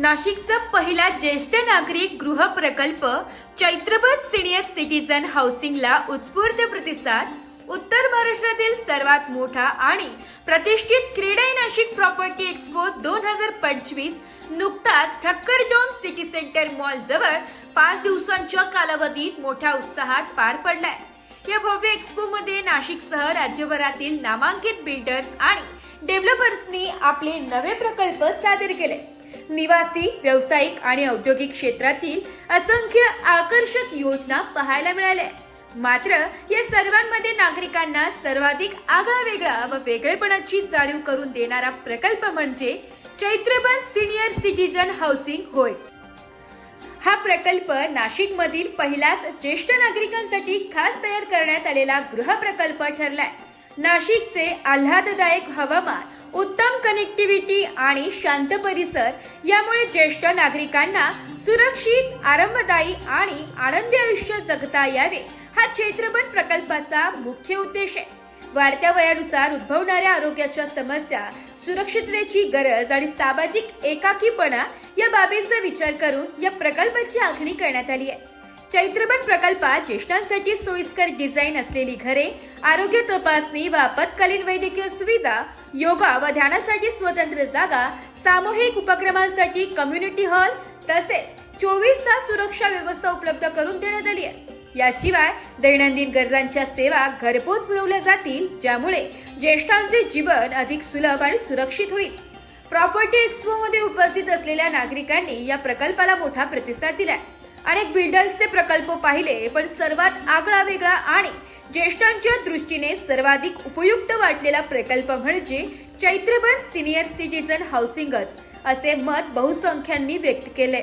नाशिकचा पहिला ज्येष्ठ नागरिक गृह प्रकल्प चैत्रपत सिनियर सिटीजन हाऊसिंगला उत्स्फूर्त प्रतिसाद उत्तर महाराष्ट्रातील सर्वात मोठा आणि प्रतिष्ठित क्रीडा नाशिक प्रॉपर्टी एक्सपो दोन हजार पंचवीस नुकताच Thakkar dome city centre mall जवळ पाच दिवसांच्या कालावधीत मोठ्या उत्साहात पार पडलाय. या भव्य एक्सपो मध्ये नाशिकसह राज्यभरातील नामांकित बिल्डर्स आणि डेव्हलपर्सनी आपले नवे प्रकल्प सादर केले. निवासी व्यावसायिक आणि औद्योगिक क्षेत्रातील असंख्य आकर्षक योजना पाहायला मिळाल्या. मात्र या सर्वांमध्ये नागरिकांना सर्वाधिक आगळा वेगळा व वेगळेपणाची जाणीव करून देणारा प्रकल्प म्हणजे चैत्रबन सिनियर सिटीजन हाऊसिंग होय. हा प्रकल्प नाशिकमधील पहिलाच ज्येष्ठ नागरिकांसाठी खास तयार करण्यात आलेला गृह प्रकल्प ठरलाय. नाशिकचे आल्हाददायक हवामान उत्तम कनेक्टिव्हिटी आणि शांत परिसर यामुळे ज्येष्ठ नागरिकांना सुरक्षित आरामदायी आणि आनंदी आयुष्य जगता यावे हा चैत्रबन प्रकल्पाचा मुख्य उद्देश आहे. वाढत्या वयानुसार उद्भवणाऱ्या आरोग्याच्या समस्या सुरक्षिततेची गरज आणि सामाजिक एकाकीपणा या बाबींचा विचार करून या प्रकल्पाची आखणी करण्यात आली आहे. चैत्रबन प्रकल्पात ज्येष्ठांसाठी सोयीस्कर डिझाईन असलेली घरे आरोग्य तपासणी व आपत्कालीन वैद्यकीय सुविधा योगा व ध्यानासाठी स्वतंत्र जागा सामूहिक उपक्रमांसाठी कम्युनिटी हॉल तसेच चोवीस तास सुरक्षा व्यवस्था उपलब्ध करून देण्यात आली आहे. याशिवाय दैनंदिन गरजांच्या सेवा घरपोच पुरवल्या जातील ज्यामुळे ज्येष्ठांचे जीवन अधिक सुलभ आणि सुरक्षित होईल. प्रॉपर्टी एक्सपो मध्ये उपस्थित असलेल्या नागरिकांनी या प्रकल्पाला मोठा प्रतिसाद दिलाय. अनेक बिल्डर्सचे प्रकल्प पाहिले पण सर्वात आगळा वेगळा आणि ज्येष्ठांच्या दृष्टीने सर्वाधिक उपयुक्त वाटलेला प्रकल्प म्हणजे चैत्रबन सिनियर सिटीजन हाऊसिंगच असे मत बहुसंख्यांनी व्यक्त केले.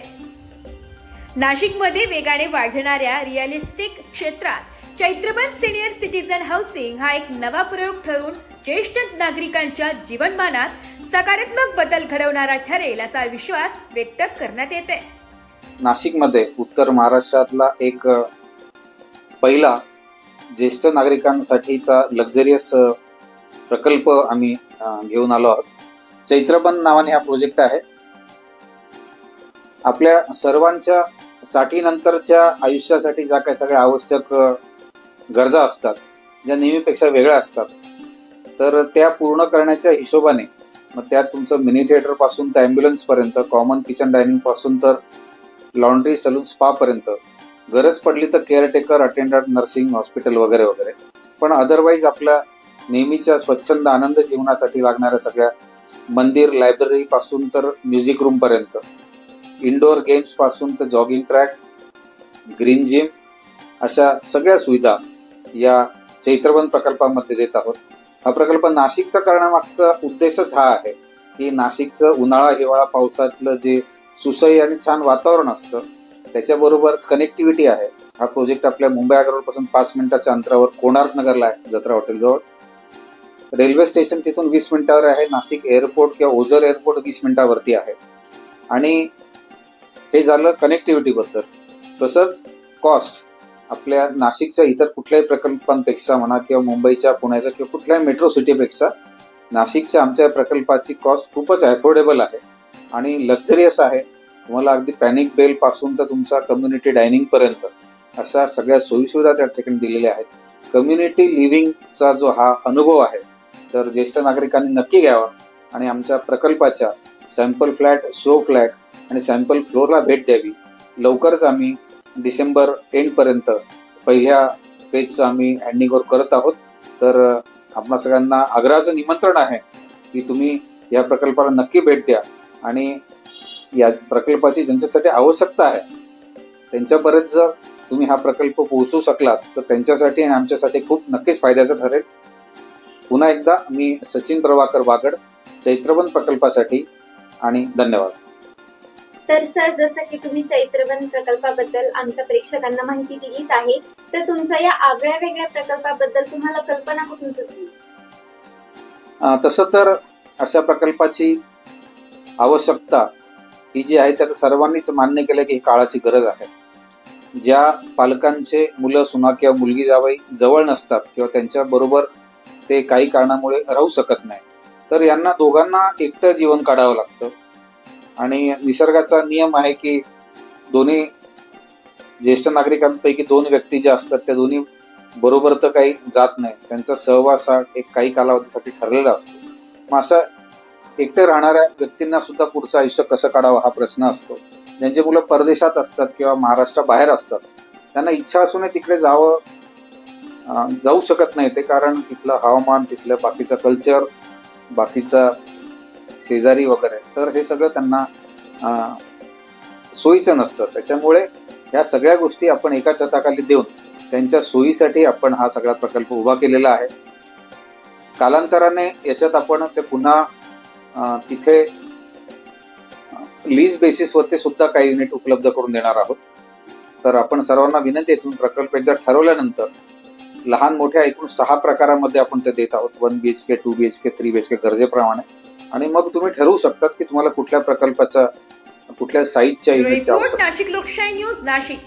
नाशिकमध्ये वेगाने वाढणाऱ्या रिअलिस्टिक क्षेत्रात चैत्रबन सिनियर सिटीजन हाऊसिंग हा एक नवा प्रयोग ठरून ज्येष्ठ नागरिकांच्या जीवनमानात सकारात्मक बदल घडवणारा ठरेल असा विश्वास व्यक्त करण्यात येते. नाशिकमध्ये उत्तर महाराष्ट्रातला एक पहिला ज्येष्ठ नागरिकांसाठीचा लक्झरियस प्रकल्प आम्ही घेऊन आलो आहोत. चैत्रबन नावाने हा प्रोजेक्ट आहे. आपल्या सर्वांच्या साठी नंतरच्या आयुष्यासाठी ज्या काही सगळ्या आवश्यक गरजा असतात ज्या नेहमीपेक्षा वेगळ्या असतात तर त्या पूर्ण करण्याच्या हिशोबाने मग त्यात तुमचं मिनी थिएटरपासून तर ॲम्ब्युलन्सपर्यंत कॉमन किचन डायनिंगपासून तर लॉन्ड्री सलून स्पापर्यंत गरज पडली तर केअरटेकर अटेंडंट नर्सिंग हॉस्पिटल वगैरे वगैरे. पण अदरवाईज आपल्या नेहमीच्या स्वच्छंद आनंद जीवनासाठी लागणाऱ्या सगळ्या मंदिर लायब्ररी पासून तर म्युझिक रूमपर्यंत इनडोअर गेम्सपासून गेम्सपासून तर जॉगिंग ट्रॅक ग्रीन जिम अशा सगळ्या सुविधा या चैत्रवन प्रकल्पामध्ये देत आहोत. हा प्रकल्प नाशिकचा करण्यामागचा उद्देशच हा आहे की नाशिकचं उन्हाळा हिवाळा पावसातलं जे सुसई आणि छान वातावरण असतं. त्याच्याबरोबरच कनेक्टिव्हिटी आहे. हा प्रोजेक्ट आपल्या मुंबई आग्रापासून पाच मिनिटाच्या अंतरावर कोणार्क नगरला आहे जत्रा हॉटेलजवळ. रेल्वे स्टेशन तिथून वीस मिनिटावर आहे. नाशिक एअरपोर्ट किंवा ओझर एअरपोर्ट वीस मिनिटावरती आहे. आणि हे झालं कनेक्टिव्हिटीबद्दल तसंच कॉस्ट आपल्या नाशिकच्या इतर कुठल्याही प्रकल्पांपेक्षा म्हणा किंवा मुंबईच्या पुण्याच्या किंवा कुठल्याही मेट्रो सिटीपेक्षा नाशिकच्या आमच्या प्रकल्पाची कॉस्ट खूपच अफोर्डेबल आहे. आणि लक्झरियस आहे. तुम्हाला अगदी पॅनिक बेल पासून तर तुमचा कम्युनिटी डायनिंग पर्यंत अशा सगळ्या सोयीसुविधा त्या ठिकाणी दिलेल्या आहेत. कम्युनिटी लिव्हिंगचा जो हा अनुभव आहे तर ज्येष्ठ नागरिकांनी नक्की घ्यावा आणि आमच्या प्रकल्पाच्या सॅम्पल फ्लॅट शो फ्लॅट आणि सॅम्पल फ्लोअरला भेट द्यावी. लवकरच आम्ही डिसेंबर एंडपर्यंत पहिल्या पेजचं आम्ही हँडिंग करत आहोत. तर आपणा सगळ्यांना आग्रहाचं निमंत्रण आहे की तुम्ही या प्रकल्पाला नक्की भेट द्या. आणि या प्रकल्पाची ज्यांच्यासाठी आवश्यकता आहे त्यांच्यापर्यंत जर तुम्ही हा प्रकल्प पोहोचू शकलात तर त्यांच्यासाठी आणि आमच्यासाठी खूप नक्कीच फायद्याचं ठरेल. पुन्हा एकदा मी सचिन प्रभाकर वागड चैत्रबन प्रकल्पासाठी आणि धन्यवाद. तर सर जसं की तुम्ही चैत्रबन प्रकल्पाबद्दल आमच्या प्रेक्षकांना माहिती दिलीच आहे तर तुमच्या या आगळ्या वेगळ्या प्रकल्पाबद्दल तुम्हाला कल्पना कुठून सुचली? तसं तर अशा प्रकल्पाची आवश्यकता ही जी आहे त्यात सर्वांनीच मान्य केलं की ही काळाची गरज आहे. ज्या पालकांचे मुलं सुना किंवा मुलगी जावई जवळ नसतात किंवा त्यांच्याबरोबर ते काही कारणामुळे राहू शकत नाही तर यांना दोघांना एकटं जीवन काढावं लागतं. आणि निसर्गाचा नियम आहे की दोन्ही ज्येष्ठ नागरिकांपैकी दोन व्यक्ती ज्या असतात त्या दोन्ही बरोबर तर काही जात नाही. त्यांचा सहवास हा एक काही कालावधीसाठी ठरलेला असतो. मग अशा एकटे राहणाऱ्या व्यक्तींना सुद्धा पुढचं आयुष्य कसं काढावं हा प्रश्न असतो. ज्यांची मुलं परदेशात असतात किंवा महाराष्ट्राबाहेर असतात त्यांना इच्छा असूनही तिकडे जावं जाऊ शकत नाही ते कारण तिथलं हवामान तिथलं बाकीचं कल्चर बाकीचं शेजारी वगैरे. तर हे सगळं त्यांना सोयीचं नसतं. त्याच्यामुळे ह्या सगळ्या गोष्टी आपण एका छताखाली देऊन त्यांच्या सोयीसाठी आपण हा सगळा प्रकल्प उभा केलेला आहे. कालांतराने याच्यात आपण ते पुन्हा तिथे लीज बेसिसवरती सुद्धा काही युनिट उपलब्ध करून देणार आहोत. तर आपण सर्वांना विनंती आहे तुम्ही प्रकल्प एकदा ठरवल्यानंतर लहान मोठ्या एकूण सहा प्रकारामध्ये आपण ते देत आहोत. One B H K two B H K three B H K गरजेप्रमाणे. आणि मग तुम्ही ठरवू शकतात की तुम्हाला कुठल्या प्रकल्पाच्या कुठल्या साईजच्या युनिटची रिपोर्ट आवश्यकता. नाशिक लोकशाही न्यूज नाशिक.